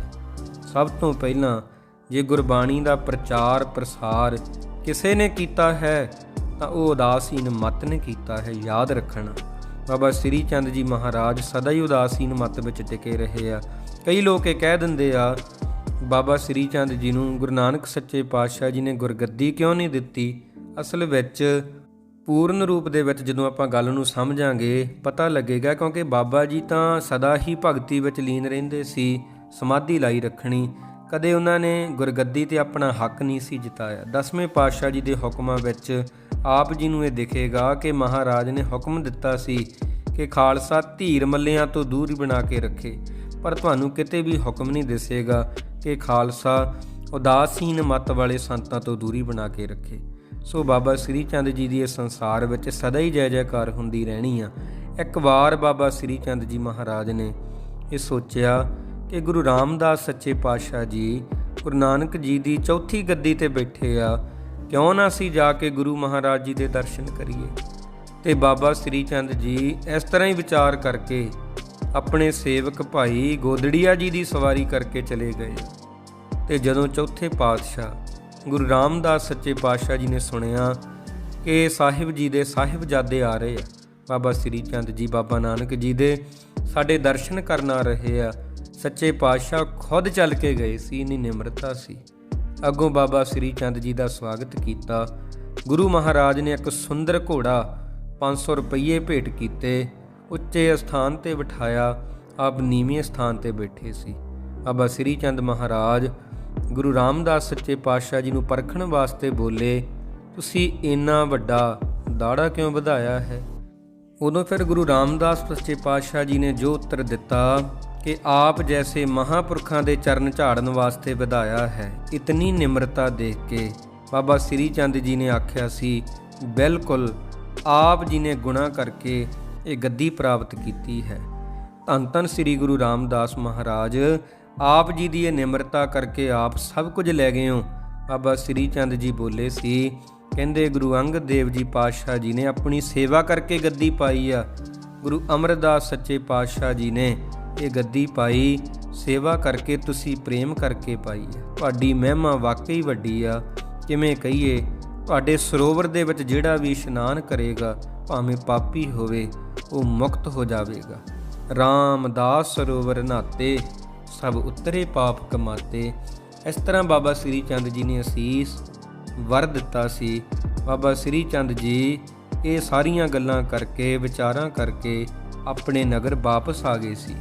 ਸਭ ਤੋਂ ਪਹਿਲਾਂ ਜੇ ਗੁਰਬਾਣੀ ਦਾ ਪ੍ਰਚਾਰ ਪ੍ਰਸਾਰ ਕਿਸੇ ਨੇ ਕੀਤਾ ਹੈ, ਤਾਂ ਉਹ ਉਦਾਸੀਨ ਮਤ ਨੇ ਕੀਤਾ ਹੈ, ਯਾਦ ਰੱਖਣਾ। ਬਾਬਾ ਸ੍ਰੀ ਚੰਦ ਜੀ ਮਹਾਰਾਜ ਸਦਾ ਹੀ ਉਦਾਸੀਨ ਮਤ ਵਿੱਚ ਟਿਕੇ ਰਹੇ ਆ। ਕਈ ਲੋਕ ਇਹ ਕਹਿ ਦਿੰਦੇ ਆ, ਬਾਬਾ ਸ੍ਰੀ ਚੰਦ ਜੀ ਨੂੰ ਗੁਰੂ ਨਾਨਕ ਸੱਚੇ ਪਾਤਸ਼ਾਹ ਜੀ ਨੇ ਗੁਰਗੱਦੀ ਕਿਉਂ ਨਹੀਂ ਦਿੱਤੀ? ਅਸਲ ਵਿੱਚ ਪੂਰਨ ਰੂਪ ਦੇ ਵਿੱਚ ਜਦੋਂ ਆਪਾਂ ਗੱਲ ਨੂੰ ਸਮਝਾਂਗੇ, ਪਤਾ ਲੱਗੇਗਾ ਕਿਉਂਕਿ ਬਾਬਾ ਜੀ ਤਾਂ ਸਦਾ ਹੀ ਭਗਤੀ ਵਿੱਚ ਲੀਨ ਰਹਿੰਦੇ ਸੀ, ਸਮਾਧੀ ਲਾਈ ਰੱਖਣੀ। ਕਦੇ ਉਹਨਾਂ ਨੇ ਗੁਰਗੱਦੀ ਤੇ ਆਪਣਾ ਹੱਕ ਨਹੀਂ ਸੀ ਜਿਤਾਇਆ। ਦਸਵੇਂ ਪਾਤਸ਼ਾਹ ਜੀ ਦੇ ਹੁਕਮਾਂ ਵਿੱਚ ਆਪ ਜੀ ਨੂੰ ਇਹ ਦਿਖੇਗਾ ਕਿ ਮਹਾਰਾਜ ਨੇ ਹੁਕਮ ਦਿੱਤਾ ਸੀ ਕਿ ਖਾਲਸਾ ਧੀਰ ਮੱਲਿਆਂ ਤੋਂ ਦੂਰੀ ਬਣਾ ਕੇ ਰੱਖੇ। ਪਰ ਤੁਹਾਨੂੰ ਕਿਤੇ ਵੀ ਹੁਕਮ ਨਹੀਂ ਦਿਸੇਗਾ ਕਿ ਖਾਲਸਾ ਉਦਾਸੀਨ ਮਤ ਵਾਲੇ ਸੰਤਾਂ ਤੋਂ ਦੂਰੀ ਬਣਾ ਕੇ ਰੱਖੇ। ਸੋ ਬਾਬਾ ਸ੍ਰੀ ਚੰਦ ਜੀ ਦੀ ਇਸ ਸੰਸਾਰ ਵਿੱਚ ਸਦਾ ਹੀ ਜੈ ਜੈਕਾਰ ਹੁੰਦੀ ਰਹਿਣੀ ਆ। ਇੱਕ ਵਾਰ ਬਾਬਾ ਸ੍ਰੀ ਚੰਦ ਜੀ ਮਹਾਰਾਜ ਨੇ ਇਹ ਸੋਚਿਆ ਕਿ ਗੁਰੂ ਰਾਮਦਾਸ ਸੱਚੇ ਪਾਤਸ਼ਾਹ ਜੀ ਗੁਰੂ ਨਾਨਕ ਜੀ ਦੀ ਚੌਥੀ ਗੱਦੀ ਤੇ ਬੈਠੇ ਆ, ਕਿਉਂ ਨਾ ਅਸੀਂ ਜਾ ਕੇ ਗੁਰੂ ਮਹਾਰਾਜ ਜੀ ਦੇ ਦਰਸ਼ਨ ਕਰੀਏ? ਤੇ ਬਾਬਾ ਸ੍ਰੀ ਚੰਦ ਜੀ ਇਸ ਤਰ੍ਹਾਂ ਹੀ ਵਿਚਾਰ ਕਰਕੇ ਆਪਣੇ ਸੇਵਕ ਭਾਈ ਗੋਦੜੀਆ ਜੀ ਦੀ ਸਵਾਰੀ ਕਰਕੇ ਚਲੇ ਗਏ। ਤੇ ਜਦੋਂ ਚੌਥੇ ਪਾਤਸ਼ਾਹ ਗੁਰੂ ਰਾਮਦਾਸ ਸੱਚੇ ਪਾਤਸ਼ਾਹ ਜੀ ਨੇ ਸੁਣਿਆ ਕਿ ਸਾਹਿਬ ਜੀ ਦੇ ਸਾਹਿਬਜ਼ਾਦੇ ਆ ਰਹੇ ਆ, ਬਾਬਾ ਸ੍ਰੀ ਚੰਦ ਜੀ, ਬਾਬਾ ਨਾਨਕ ਜੀ ਦੇ ਸਾਡੇ ਦਰਸ਼ਨ ਕਰਨ ਆ ਰਹੇ ਆ ਸੱਚੇ ਪਾਤਸ਼ਾਹ ਖੁਦ ਚੱਲ ਕੇ ਗਏ ਸੀ, ਇਨੀ ਨਿਮਰਤਾ ਸੀ। ਅੱਗੋਂ ਬਾਬਾ ਸ੍ਰੀ ਚੰਦ ਜੀ ਦਾ ਸਵਾਗਤ ਕੀਤਾ। ਗੁਰੂ ਮਹਾਰਾਜ ਨੇ ਇੱਕ ਸੁੰਦਰ ਘੋੜਾ 500 ਰੁਪਏ ਭੇਟ ਕੀਤੇ, ਉੱਚੇ ਸਥਾਨ ਤੇ ਬਿਠਾਇਆ, ਆਪ ਨੀਵੇਂ ਸਥਾਨ ਤੇ ਬੈਠੇ ਸੀ। ਬਾਬਾ ਸ੍ਰੀ ਚੰਦ ਮਹਾਰਾਜ ਗੁਰੂ ਰਾਮਦਾਸ ਸੱਚੇ ਪਾਤਸ਼ਾਹ ਜੀ ਨੂੰ ਪਰਖਣ ਵਾਸਤੇ ਬੋਲੇ, ਤੁਸੀਂ ਇੰਨਾ ਵੱਡਾ ਦਾੜਾ ਕਿਉਂ ਵਧਾਇਆ ਹੈ? ਉਦੋਂ ਫਿਰ ਗੁਰੂ ਰਾਮਦਾਸ ਸੱਚੇ ਪਾਤਸ਼ਾਹ ਜੀ ਨੇ ਜੋ ਉੱਤਰ ਦਿੱਤਾ ਕਿ ਆਪ ਜੈਸੇ ਮਹਾਪੁਰਖਾਂ ਦੇ ਚਰਨ ਝਾੜਨ ਵਾਸਤੇ ਵਧਾਇਆ ਹੈ। ਇਤਨੀ ਨਿਮਰਤਾ ਦੇਖ ਕੇ ਬਾਬਾ ਸ੍ਰੀ ਚੰਦ ਜੀ ਨੇ ਆਖਿਆ ਸੀ, ਬਿਲਕੁਲ ਆਪ ਜੀ ਨੇ ਗੁਣਾ ਕਰਕੇ ਇਹ ਗੱਦੀ ਪ੍ਰਾਪਤ ਕੀਤੀ ਹੈ। ਧੰਨ ਧੰਨ ਸ੍ਰੀ ਗੁਰੂ ਰਾਮਦਾਸ ਮਹਾਰਾਜ, ਆਪ ਜੀ ਦੀ ਇਹ ਨਿਮਰਤਾ ਕਰਕੇ ਆਪ ਸਭ ਕੁਝ ਲੈ ਗਏ ਹੋ। ਬਾਬਾ ਸ੍ਰੀ ਚੰਦ ਜੀ ਬੋਲੇ ਸੀ, ਕਹਿੰਦੇ ਗੁਰੂ ਅੰਗਦ ਦੇਵ ਜੀ ਪਾਤਸ਼ਾਹ ਜੀ ਨੇ ਆਪਣੀ ਸੇਵਾ ਕਰਕੇ ਗੱਦੀ ਪਾਈ ਆ। ਗੁਰੂ ਅਮਰਦਾਸ ਸੱਚੇ ਪਾਤਸ਼ਾਹ ਜੀ ਨੇ ਇਹ ਗੱਦੀ ਪਾਈ, ਸੇਵਾ ਕਰਕੇ ਤੁਸੀਂ ਪ੍ਰੇਮ ਕਰਕੇ ਪਾਈ ਹੈ। ਤੁਹਾਡੀ ਮਹਿਮਾ ਵਾਕਈ ਵੱਡੀ ਆ। ਕਿਵੇਂ ਕਹੀਏ, ਤੁਹਾਡੇ ਸਰੋਵਰ ਦੇ ਵਿੱਚ ਜਿਹੜਾ ਵੀ ਇਸ਼ਨਾਨ ਕਰੇਗਾ, ਭਾਵੇਂ ਪਾਪੀ ਹੋਵੇ, ਉਹ ਮੁਕਤ ਹੋ ਜਾਵੇਗਾ। ਰਾਮਦਾਸ ਸਰੋਵਰ ਨਾਤੇ ਸਭ ਉਤਰੇ ਪਾਪ ਕਮਾਤੇ। ਇਸ ਤਰ੍ਹਾਂ ਬਾਬਾ ਸ੍ਰੀ ਚੰਦ ਜੀ ਨੇ ਅਸੀਸ ਵਰ ਦਿੱਤਾ ਸੀ। ਬਾਬਾ ਸ੍ਰੀ ਚੰਦ ਜੀ ਇਹ ਸਾਰੀਆਂ ਗੱਲਾਂ ਕਰਕੇ, ਵਿਚਾਰਾਂ ਕਰਕੇ ਆਪਣੇ ਨਗਰ ਵਾਪਸ ਆ ਗਏ ਸੀ।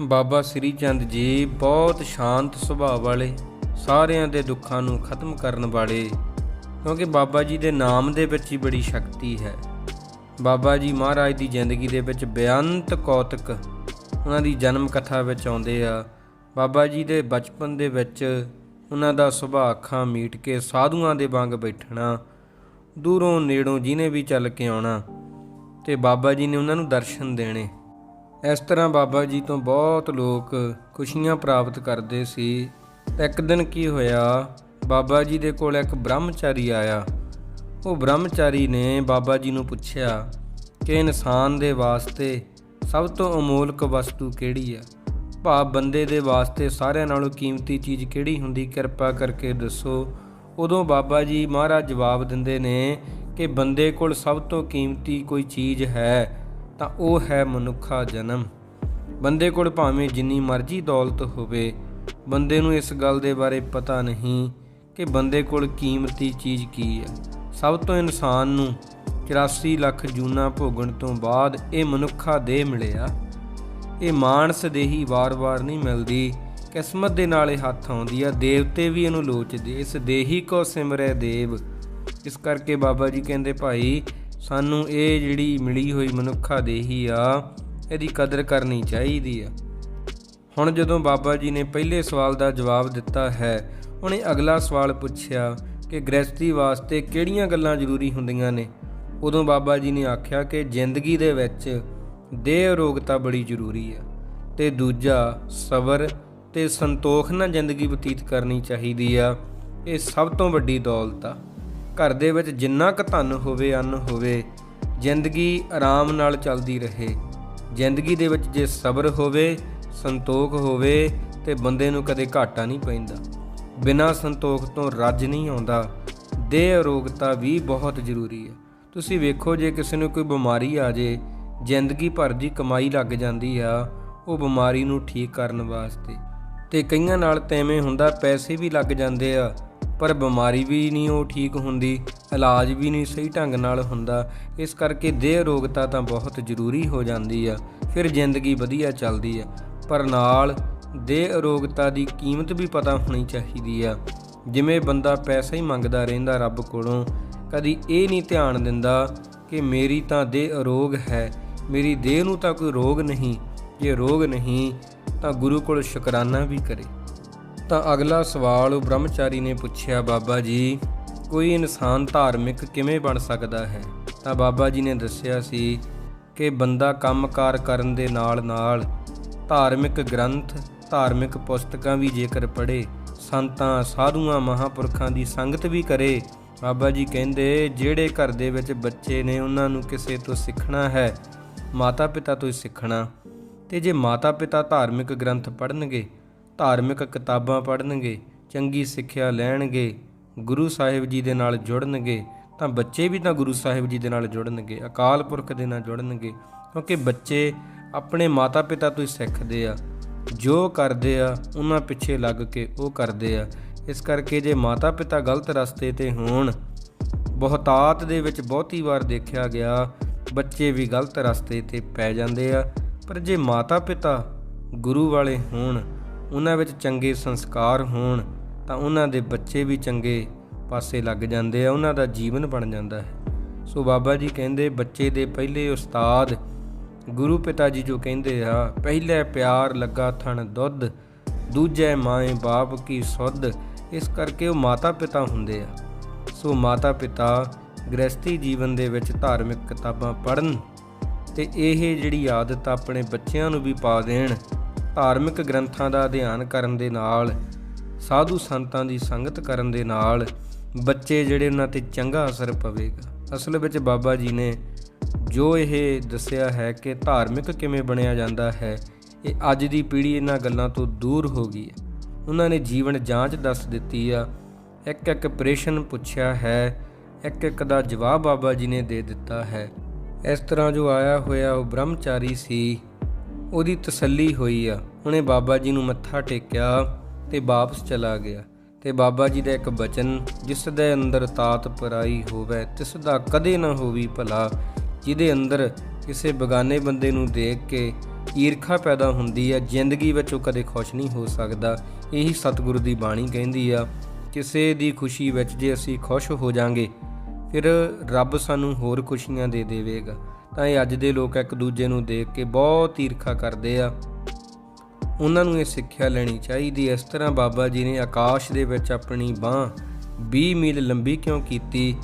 ਬਾਬਾ ਸ੍ਰੀ ਚੰਦ ਜੀ ਬਹੁਤ ਸ਼ਾਂਤ ਸੁਭਾਅ ਵਾਲੇ, ਸਾਰਿਆਂ ਦੇ ਦੁੱਖਾਂ ਨੂੰ ਖਤਮ ਕਰਨ ਵਾਲੇ, ਕਿਉਂਕਿ ਬਾਬਾ ਜੀ ਦੇ ਨਾਮ ਦੇ ਵਿੱਚ ਹੀ ਬੜੀ ਸ਼ਕਤੀ ਹੈ। ਬਾਬਾ ਜੀ ਮਹਾਰਾਜ ਦੀ ਜ਼ਿੰਦਗੀ ਦੇ ਵਿੱਚ ਬੇਅੰਤ ਕੌਤਕ ਉਹਨਾਂ ਦੀ ਜਨਮ ਕਥਾ ਵਿੱਚ ਆਉਂਦੇ ਆ। ਬਾਬਾ ਜੀ ਦੇ ਬਚਪਨ ਦੇ ਵਿੱਚ ਉਹਨਾਂ ਦਾ ਸੁਭਾਅ ਅੱਖਾਂ ਮੀਟ ਕੇ ਸਾਧੂਆਂ ਦੇ ਵਾਂਗ ਬੈਠਣਾ, ਦੂਰੋਂ ਨੇੜੋਂ ਜਿਹਨੇ ਵੀ ਚੱਲ ਕੇ ਆਉਣਾ, ਤੇ ਬਾਬਾ ਜੀ ਨੇ ਉਹਨਾਂ ਨੂੰ ਦਰਸ਼ਨ ਦੇਣੇ। ਇਸ ਤਰ੍ਹਾਂ ਬਾਬਾ ਜੀ ਤੋਂ ਬਹੁਤ ਲੋਕ ਖੁਸ਼ੀਆਂ ਪ੍ਰਾਪਤ ਕਰਦੇ ਸੀ। ਇੱਕ ਦਿਨ ਕੀ ਹੋਇਆ, ਬਾਬਾ ਜੀ ਦੇ ਕੋਲ ਇੱਕ ਬ੍ਰਹਮਚਾਰੀ ਆਇਆ। ਉਹ ਬ੍ਰਹਮਚਾਰੀ ਨੇ ਬਾਬਾ ਜੀ ਨੂੰ ਪੁੱਛਿਆ ਕਿ ਇਨਸਾਨ ਦੇ ਵਾਸਤੇ ਸਭ ਤੋਂ ਅਮੋਲਕ ਵਸਤੂ ਕਿਹੜੀ ਆ? ਭਾਵ ਬੰਦੇ ਦੇ ਵਾਸਤੇ ਸਾਰਿਆਂ ਨਾਲੋਂ ਕੀਮਤੀ ਚੀਜ਼ ਕਿਹੜੀ ਹੁੰਦੀ, ਕਿਰਪਾ ਕਰਕੇ ਦੱਸੋ। ਉਦੋਂ ਬਾਬਾ ਜੀ ਮਹਾਰਾਜ ਜਵਾਬ ਦਿੰਦੇ ਨੇ ਕਿ ਬੰਦੇ ਕੋਲ ਸਭ ਤੋਂ ਕੀਮਤੀ ਕੋਈ ਚੀਜ਼ ਹੈ ਤਾਂ ਉਹ ਹੈ ਮਨੁੱਖਾ ਜਨਮ। ਬੰਦੇ ਕੋਲ ਭਾਵੇਂ ਜਿੰਨੀ ਮਰਜ਼ੀ ਦੌਲਤ ਹੋਵੇ, ਬੰਦੇ ਨੂੰ ਇਸ ਗੱਲ ਦੇ ਬਾਰੇ ਪਤਾ ਨਹੀਂ ਕਿ ਬੰਦੇ ਕੋਲ ਕੀਮਤੀ ਚੀਜ਼ ਕੀ ਹੈ। ਸਭ ਤੋਂ ਇਨਸਾਨ ਨੂੰ 84 ਲੱਖ ਜੂਨਾ ਭੋਗਣ ਤੋਂ ਬਾਅਦ ਇਹ ਮਨੁੱਖਾ ਦੇਹ ਮਿਲਿਆ। ਇਹ ਮਾਨਸ ਦੇਹੀ ਵਾਰ-ਵਾਰ ਨਹੀਂ ਮਿਲਦੀ, ਕਿਸਮਤ ਦੇ ਨਾਲ ਇਹ ਹੱਥ ਆਉਂਦੀ ਆ। ਦੇਵਤੇ ਵੀ ਇਹਨੂੰ ਲੋਚਦੇ, ਇਸ ਦੇਹੀ ਕੋ ਸਿਮਰੈ ਦੇਵ। ਇਸ ਕਰਕੇ ਬਾਬਾ ਜੀ ਕਹਿੰਦੇ, ਭਾਈ ਸਾਨੂੰ ਇਹ ਜਿਹੜੀ ਮਿਲੀ ਹੋਈ ਮਨੁੱਖਾ ਦੇਹੀ ਆ, ਇਹਦੀ ਕਦਰ ਕਰਨੀ ਚਾਹੀਦੀ ਆ। ਹੁਣ ਜਦੋਂ ਬਾਬਾ ਜੀ ਨੇ ਪਹਿਲੇ ਸਵਾਲ ਦਾ ਜਵਾਬ ਦਿੱਤਾ ਹੈ, ਉਹਨੇ ਅਗਲਾ ਸਵਾਲ ਪੁੱਛਿਆ ਕਿ ਗ੍ਰਸਤੀ ਵਾਸਤੇ ਕਿਹੜੀਆਂ ਗੱਲਾਂ ਜ਼ਰੂਰੀ ਹੁੰਦੀਆਂ ਨੇ? ਉਦੋਂ ਬਾਬਾ ਜੀ ਨੇ ਆਖਿਆ ਕਿ ਜ਼ਿੰਦਗੀ ਦੇ ਵਿੱਚ ਦੇਹ ਅਰੋਗਤਾ ਬੜੀ ਜ਼ਰੂਰੀ ਆ, ਤੇ ਦੂਜਾ ਸਬਰ ਤੇ ਸੰਤੋਖ ਨਾਲ ਜ਼ਿੰਦਗੀ ਬਤੀਤ ਕਰਨੀ ਚਾਹੀਦੀ ਆ, ਇਹ ਸਭ ਤੋਂ ਵੱਡੀ ਦੌਲਤ ਆ। ਘਰ ਦੇ ਵਿੱਚ ਜਿੰਨਾ ਕੁ ਧਨ ਹੋਵੇ, ਅੰਨ ਹੋਵੇ, ਜ਼ਿੰਦਗੀ ਆਰਾਮ ਨਾਲ ਚੱਲਦੀ ਰਹੇ। ਜ਼ਿੰਦਗੀ ਦੇ ਵਿੱਚ ਜੇ ਸਬਰ ਹੋਵੇ, ਸੰਤੋਖ ਹੋਵੇ ਤੇ ਬੰਦੇ ਨੂੰ ਕਦੇ ਘਾਟਾ ਨਹੀਂ ਪੈਂਦਾ। ਬਿਨਾਂ ਸੰਤੋਖ ਤੋਂ ਰੱਜ ਨਹੀਂ ਆਉਂਦਾ। ਦੇਹ ਅਰੋਗਤਾ ਵੀ ਬਹੁਤ ਜ਼ਰੂਰੀ ਹੈ। ਤੁਸੀਂ ਵੇਖੋ, ਜੇ ਕਿਸੇ ਨੂੰ ਕੋਈ ਬਿਮਾਰੀ ਆ ਜੇ, ਜ਼ਿੰਦਗੀ ਭਰ ਦੀ ਕਮਾਈ ਲੱਗ ਜਾਂਦੀ ਆ, ਉਹ ਬਿਮਾਰੀ ਨੂੰ ਠੀਕ ਕਰਨ ਵਾਸਤੇ। ਤੇ ਕਈਆਂ ਨਾਲ ਤਾਂ ਐਵੇਂ ਹੁੰਦਾ, ਪੈਸੇ ਵੀ ਲੱਗ ਜਾਂਦੇ ਆ। ਪਰ ਬਿਮਾਰੀ ਵੀ ਨਹੀਂ ਉਹ ਠੀਕ ਹੁੰਦੀ, ਇਲਾਜ ਵੀ ਨਹੀਂ ਸਹੀ ਢੰਗ ਨਾਲ ਹੁੰਦਾ। ਇਸ ਕਰਕੇ ਦੇਹ ਰੋਗਤਾ ਤਾਂ ਬਹੁਤ ਜ਼ਰੂਰੀ ਹੋ ਜਾਂਦੀ ਆ, ਫਿਰ ਜ਼ਿੰਦਗੀ ਵਧੀਆ ਚੱਲਦੀ ਆ। ਪਰ ਨਾਲ ਦੇਹ ਅਰੋਗਤਾ ਦੀ ਕੀਮਤ ਵੀ ਪਤਾ ਹੋਣੀ ਚਾਹੀਦੀ ਆ। ਜਿਵੇਂ ਬੰਦਾ ਪੈਸਾ ਹੀ ਮੰਗਦਾ ਰਹਿੰਦਾ ਰੱਬ ਕੋਲੋਂ, ਕਦੀ ਇਹ ਨਹੀਂ ਧਿਆਨ ਦਿੰਦਾ ਕਿ ਮੇਰੀ ਤਾਂ ਦੇਹ ਅਰੋਗ ਹੈ, ਮੇਰੀ ਦੇਹ ਨੂੰ ਤਾਂ ਕੋਈ ਰੋਗ ਨਹੀਂ, ਜੇ ਰੋਗ ਨਹੀਂ ਤਾਂ ਗੁਰੂ ਕੋਲ ਸ਼ੁਕਰਾਨਾ ਵੀ ਕਰੇ। ਤਾਂ ਅਗਲਾ ਸਵਾਲ ਉਹ ਬ੍ਰਹਮਚਾਰੀ ਨੇ ਪੁੱਛਿਆ, ਬਾਬਾ ਜੀ, ਕੋਈ ਇਨਸਾਨ ਧਾਰਮਿਕ ਕਿਵੇਂ ਬਣ ਸਕਦਾ ਹੈ? ਤਾਂ ਬਾਬਾ ਜੀ ਨੇ ਦੱਸਿਆ ਸੀ ਕਿ ਬੰਦਾ ਕੰਮਕਾਰ ਕਰਨ ਦੇ ਨਾਲ-ਨਾਲ ਧਾਰਮਿਕ ਗ੍ਰੰਥ, ਧਾਰਮਿਕ ਪੁਸਤਕਾਂ ਵੀ ਜੇਕਰ ਪੜ੍ਹੇ, ਸੰਤਾਂ, ਸਾਧੂਆਂ, ਮਹਾਪੁਰਖਾਂ ਦੀ ਸੰਗਤ ਵੀ ਕਰੇ। ਬਾਬਾ ਜੀ ਕਹਿੰਦੇ, ਜਿਹੜੇ ਘਰ ਦੇ ਵਿੱਚ ਬੱਚੇ ਨੇ, ਉਹਨਾਂ ਨੂੰ ਕਿਸੇ ਤੋਂ ਸਿੱਖਣਾ ਹੈ ਮਾਤਾ ਪਿਤਾ ਤੋਂ ਹੀ ਸਿੱਖਣਾ। ਤੇ ਜੇ ਮਾਤਾ ਪਿਤਾ ਧਾਰਮਿਕ ਗ੍ਰੰਥ ਪੜ੍ਹਨਗੇ ਧਾਰਮਿਕ ਕਿਤਾਬਾਂ ਪੜ੍ਹਨਗੇ, ਚੰਗੀ ਸਿੱਖਿਆ ਲੈਣਗੇ, ਗੁਰੂ ਸਾਹਿਬ ਜੀ ਦੇ ਨਾਲ ਜੁੜਨਗੇ, ਤਾਂ ਬੱਚੇ ਵੀ ਤਾਂ ਗੁਰੂ ਸਾਹਿਬ ਜੀ ਦੇ ਨਾਲ ਜੁੜਨਗੇ, ਅਕਾਲ ਪੁਰਖ ਦੇ ਨਾਲ ਜੁੜਨਗੇ, ਕਿਉਂਕਿ ਬੱਚੇ ਆਪਣੇ ਮਾਤਾ ਪਿਤਾ ਤੋਂ ਹੀ ਸਿੱਖਦੇ ਆ। ਜੋ ਕਰਦੇ ਆ, ਉਹਨਾਂ ਪਿੱਛੇ ਲੱਗ ਕੇ ਉਹ ਕਰਦੇ ਆ। ਇਸ ਕਰਕੇ ਜੇ ਮਾਤਾ ਪਿਤਾ ਗਲਤ ਰਸਤੇ ਤੇ ਹੋਣ, ਬਹੁਤਾਤ ਦੇ ਵਿੱਚ ਬਹੁਤੀ ਵਾਰ ਦੇਖਿਆ ਗਿਆ, ਬੱਚੇ ਵੀ ਗਲਤ ਰਸਤੇ ਤੇ ਪੈ ਜਾਂਦੇ ਆ। ਪਰ ਜੇ ਮਾਤਾ ਪਿਤਾ ਗੁਰੂ ਵਾਲੇ ਹੋਣ ਉਹਨਾਂ ਵਿੱਚ ਚੰਗੇ ਸੰਸਕਾਰ ਹੋਣ ਤਾਂ ਉਹਨਾਂ ਦੇ ਬੱਚੇ ਵੀ ਚੰਗੇ ਪਾਸੇ ਲੱਗ ਜਾਂਦੇ ਆ, ਉਹਨਾਂ ਦਾ ਜੀਵਨ ਬਣ ਜਾਂਦਾ ਹੈ। ਸੋ ਬਾਬਾ ਜੀ ਕਹਿੰਦੇ, ਬੱਚੇ ਦੇ ਪਹਿਲੇ ਉਸਤਾਦ ਗੁਰੂ ਪਿਤਾ ਜੀ ਜੋ ਕਹਿੰਦੇ ਆ, ਪਹਿਲੇ ਪਿਆਰ ਲੱਗਾ ਥਣ ਦੁੱਧ, ਦੂਜੇ ਮਾਏ ਬਾਪ ਕੀ ਸੁੱਧ, ਇਸ ਕਰਕੇ ਉਹ ਮਾਤਾ ਪਿਤਾ ਹੁੰਦੇ ਆ। ਸੋ ਮਾਤਾ ਪਿਤਾ ਗ੍ਰਸਤੀ ਜੀਵਨ ਦੇ ਵਿੱਚ ਧਾਰਮਿਕ ਕਿਤਾਬਾਂ ਪੜ੍ਹਨ ਤੇ ਇਹ ਜਿਹੜੀ ਆਦਤ ਆਪਣੇ ਬੱਚਿਆਂ ਨੂੰ ਵੀ ਪਾ ਦੇਣ ਧਾਰਮਿਕ ਗ੍ਰੰਥਾਂ ਦਾ ਅਧਿਐਨ ਕਰਨ ਦੇ ਨਾਲ, ਸਾਧੂ ਸੰਤਾਂ ਦੀ ਸੰਗਤ ਕਰਨ ਦੇ ਨਾਲ ਬੱਚੇ ਜਿਹੜੇ ਉਹਨਾਂ ਤੇ ਚੰਗਾ ਅਸਰ ਪਵੇਗਾ। ਅਸਲ ਵਿੱਚ ਬਾਬਾ ਜੀ ਨੇ ਜੋ ਇਹ ਦੱਸਿਆ ਹੈ ਕਿ ਧਾਰਮਿਕ ਕਿਵੇਂ ਬਣਿਆ ਜਾਂਦਾ ਹੈ, ਇਹ ਅੱਜ ਦੀ ਪੀੜ੍ਹੀ ਇਹਨਾਂ ਗੱਲਾਂ ਤੋਂ ਦੂਰ ਹੋ ਗਈ ਹੈ। ਉਹਨਾਂ ਨੇ ਜੀਵਨ ਜਾਂਚ ਦੱਸ ਦਿੱਤੀ ਆ। ਇੱਕ ਇੱਕ ਪ੍ਰਸ਼ਨ ਪੁੱਛਿਆ ਹੈ, ਇੱਕ ਇੱਕ ਦਾ ਜਵਾਬ ਬਾਬਾ ਜੀ ਨੇ ਦੇ ਦਿੱਤਾ ਹੈ। ਇਸ ਤਰ੍ਹਾਂ ਜੋ ਆਇਆ ਹੋਇਆ ਉਹ ਬ੍ਰਹਮਚਾਰੀ ਸੀ। ਉਹਦੀ ਤਸੱਲੀ ਹੋਈ ਆ। ਉਹਨੇ ਬਾਬਾ ਜੀ ਨੂੰ ਮੱਥਾ ਟੇਕਿਆ ਤੇ ਵਾਪਸ ਚਲਾ ਗਿਆ। ਤੇ ਬਾਬਾ ਜੀ ਦਾ ਇੱਕ ਬਚਨ, ਜਿਸ ਦੇ ਅੰਦਰ ਤਾਤ ਪਰਾਈ ਹੋਵੇ, ਤਿਸ ਦਾ ਕਦੇ ਨਾ ਹੋਵੀ ਭਲਾ। ਜਿਹਦੇ ਅੰਦਰ ਕਿਸੇ ਬਗਾਨੇ ਬੰਦੇ ਨੂੰ ਦੇਖ ਕੇ ਈਰਖਾ ਪੈਦਾ ਹੁੰਦੀ ਆ, ਜ਼ਿੰਦਗੀ ਵਿੱਚ ਉਹ ਕਦੇ ਖੁਸ਼ ਨਹੀਂ ਹੋ ਸਕਦਾ। ਇਹੀ ਸਤਿਗੁਰੂ ਦੀ ਬਾਣੀ ਕਹਿੰਦੀ ਆ, ਕਿਸੇ ਦੀ ਖੁਸ਼ੀ ਵਿੱਚ ਜੇ ਅਸੀਂ ਖੁਸ਼ ਹੋ ਜਾਾਂਗੇ, ਫਿਰ ਰੱਬ ਸਾਨੂੰ ਹੋਰ ਖੁਸ਼ੀਆਂ ਦੇ ਦੇਵੇਗਾ। ਤਾਂ ਇਹ ਅੱਜ ਦੇ ਲੋਕ ਇੱਕ ਦੂਜੇ ਨੂੰ ਦੇਖ ਕੇ ਬਹੁਤ ਈਰਖਾ ਕਰਦੇ ਆ। ਉਹਨਾਂ ਨੂੰ ਇਹ ਸਿੱਖਿਆ ਲੈਣੀ ਚਾਹੀਦੀ ਇਸ ਤਰ੍ਹਾਂ ਬਾਬਾ ਜੀ ਨੇ ਆਕਾਸ਼ ਦੇ ਵਿੱਚ ਆਪਣੀ ਬਾਹ 20 ਮੀਲ ਲੰਬੀ ਕਿਉਂ ਕੀਤੀ?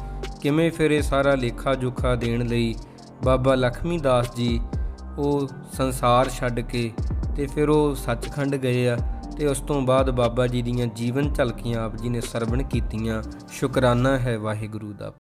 ਕਿਵੇਂ ਫਿਰ ਇਹ ਸਾਰਾ ਲੇਖਾ ਜੋਖਾ ਦੇਣ ਲਈ ਬਾਬਾ ਲਖਮੀ ਦਾਸ ਜੀ ਉਹ ਸੰਸਾਰ ਛੱਡ ਕੇ ਤੇ ਫਿਰ ਉਹ ਸੱਚਖੰਡ ਗਏ ਆ ਤੇ ਉਸ ਤੋਂ ਬਾਅਦ ਬਾਬਾ ਜੀ ਦੀਆਂ ਜੀਵਨ ਝਲਕੀਆਂ ਆਪ ਜੀ ਨੇ ਸਰਵਣ ਕੀਤੀਆਂ। ਸ਼ੁਕਰਾਨਾ ਹੈ ਵਾਹਿਗੁਰੂ ਦਾ।